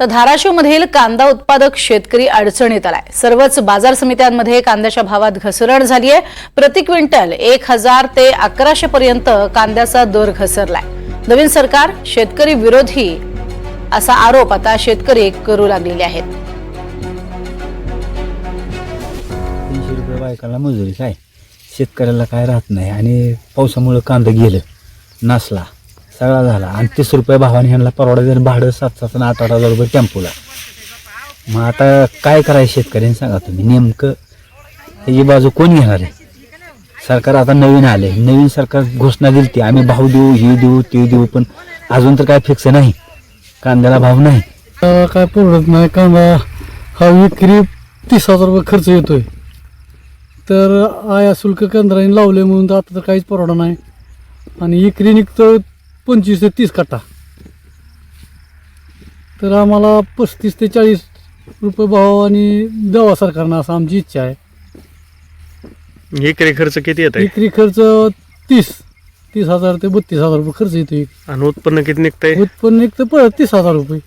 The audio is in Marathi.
तर धाराशिवमधील कांदा उत्पादक शेतकरी अडचणीत आलाय. सर्वच बाजार समित्यांमध्ये कांद्याच्या भावात घसरण झाली आहे. प्रति क्विंटल एक हजार ते अकराशे पर्यंत कांद्याचा दर घसरलाय. नवीन सरकार शेतकरी विरोधी असा आरोप आता शेतकरी करू लागलेले आहेत. तीनशे रुपये बायकाला मजुरी काय? शेतकऱ्याला काय राहत नाही आणि पावसामुळे कांदा गेलं नासला. सगळा झाला. आणि तीस रुपये भावाने ह्यांना परवडायचं भाडं सात सात आणि आठ आठ हजार रुपये टेम्पोला मग आता काय करायचं शेतकऱ्यांनी सांगा तुम्ही? नेमकं त्याची बाजू कोण घेणार आहे? सरकार आता नवीन आले. नवीन सरकार घोषणा दिली ती. आम्ही भाव देऊ हे देऊ ते देऊ पण अजून तर काय फिक्स नाही. कांद्याला भाव नाही. काय परवडत नाही. कांदा हा विक्री तीस हजार रुपये खर्च येतोय. तर आया शुल्क केंद्राने लावले म्हणून तर आता तर काहीच परवडा नाही. आणि विक्री निघतं पंचवीस ते तीस कट्टा तर आम्हाला पस्तीस ते चाळीस रुपये भाव आणि द्यावा सरकारनं असं आमची इच्छा आहे. एकरी खर्च किती येत आहे विक्री खर्च तीस तीस हजार ते बत्तीस हजार रुपये खर्च येतो आणि उत्पन्न किती निघतंय? उत्पन्न निघतं परत तीस हजार रुपये.